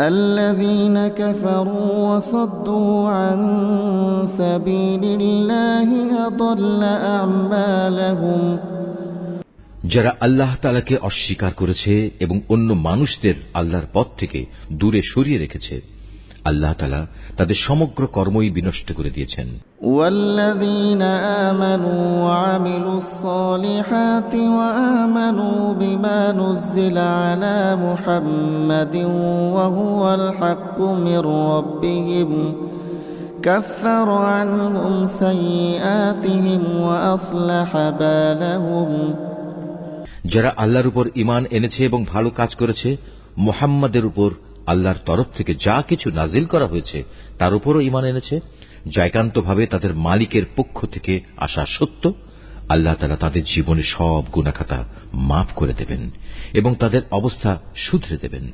الذين كفروا وصدوا عن سبيل الله أضل أعمالهم যারা আল্লাহ তালাকে অস্বীকার করেছে এবং অন্য মানুষদের আল্লাহর পথ থেকে দূরে সরিয়ে রেখেছে আল্লাহ তালা তাদের সমগ্র কর্মই বিনষ্ট করে দিয়েছেন والذين آمنوا وعملوا الصالحات وآمنوا بما نزل على محمد وهو الحق من ربهم كفر عنهم سيئاتهم وأصلح بالهم যারা আল্লাহর উপর ইমান এনেছে এবং ভালো কাজ করেছে মোহাম্মদের উপর আল্লাহর তরফ থেকে যা কিছু নাজিল করা হয়েছে, তার উপরও ইমান এনেছে। যা তাদের মালিকের পক্ষ থেকে আসা সত্য, আল্লাহ তারা তাদের জীবনে সব গুণাখাতা মাফ করে দেবেন এবং তাদের অবস্থা শুধরে দেবেন।